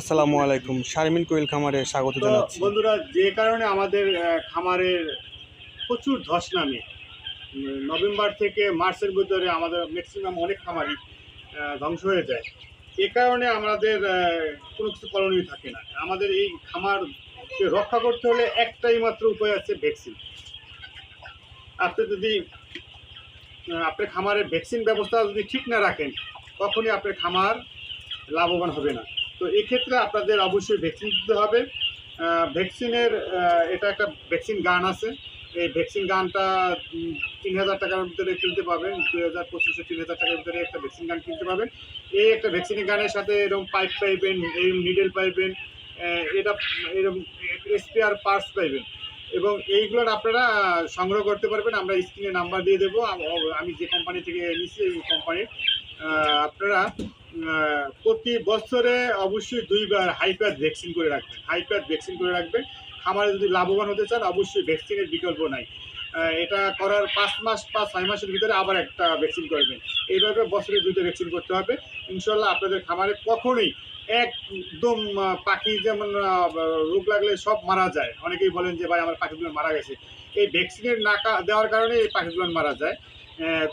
আসসালামু আলাইকুম। শারমিন কোয়েল খামারে স্বাগত জানাচ্ছি। বন্ধুরা যে কারণে আমাদের খামারের প্রচুর ধস নামে। নভেম্বর থেকে মার্চের ভিতরে আমাদের ম্যাক্সিমাম অনেক খামারই ধ্বংস হয়ে যায়। এ কারণে আমাদের কোনো কিছু করণীয় থাকে না। আমাদের এই খামারকে রক্ষা করতে হলে একটাই মাত্র উপায় আছে ভ্যাকসিন আপনি যদি আপনার খামারের ভ্যাকসিন ব্যবস্থা যদি ঠিক না রাখেন তখনই আপনার খামার লাভবান হবে না। তো এক্ষেত্রে আপনাদের অবশ্যই ভ্যাকসিন দিতে হবে। ভ্যাকসিনের এটা একটা ভ্যাকসিন গান আছে। এই ভ্যাকসিন গানটা তিন হাজার টাকার ভিতরে কিনতে পাবেন। দুই হাজার পঁচিশশো তিন হাজার টাকার ভিতরে একটা ভ্যাকসিন গান কিনতে পাবেন। এই একটা ভ্যাকসিন গানের সাথে এরকম পাইপ পাইবেন এরকম নিডেল পাইবেন এটা এরকম স্পেয়ার পার্টস পাইবেন। এবং এইগুলোর আপনারা সংগ্রহ করতে পারবেন। আমরা স্ক্রিনে নাম্বার দিয়ে দেবো। আমি যে কোম্পানি থেকে নিচ্ছি এই কোম্পানির আপনারা প্রতি বছরে অবশ্যই দুইবার হাইপ্যাথ ভ্যাকসিন করে রাখবেন। হাইপ্যাথ ভ্যাকসিন করে রাখবেন। খামারে যদি লাভবান হতে চান, অবশ্যই ভ্যাকসিনের বিকল্প নাই। এটা করার পাঁচ মাস বা ছয় মাসের ভিতরে আবার একটা ভ্যাকসিন করবেন। এইভাবে বছরে দুইটা ভ্যাকসিন করতে হবে। ইনশাল্লাহ আপনাদের খামারে কখনোই একদম পাখি যেমন রোগ লাগলে সব মারা যায়। অনেকেই বলেন যে, ভাই, আমার পাখিগুলো মারা গেছে। এই ভ্যাকসিনের নাকা দেওয়ার কারণে এই পাখিগুলো মারা যায়।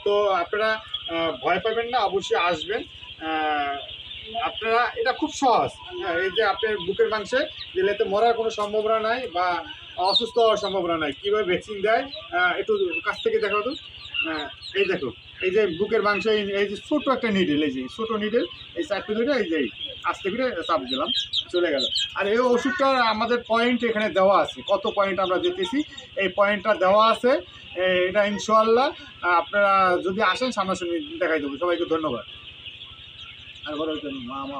তো আপনারা ভয় পাবেন না। অবশ্যই আসবেন। আপনারা এটা খুব সহজ। হ্যাঁ, এই যে আপনার বুকের মাংসে দিলেতে মরার কোনো সম্ভাবনা নাই বা অসুস্থ হওয়ার সম্ভাবনা নাই। কীভাবে ভ্যাকসিন দেয় একটু কাছ থেকে দেখো তো। আহ, এই দেখো এই যে বুকের মাংসে এই- যে ছোটো একটা নিডেল এই যে ছোটো নিডেল এই চারটে ধরে এই যে আস্তে করে চাপ দিলাম চলে গেল। আর এই ওষুধটা আমাদের পয়েন্ট এখানে দেওয়া আছে। কত পয়েন্ট আমরা দিতেছি? এই পয়েন্টটা দেওয়া আছে। এটা ইনশাল্লাহ আপনারা যদি আসেন সামনাসামনি দেখাই দেবো। সবাইকে ধন্যবাদ। আর বলো মা মা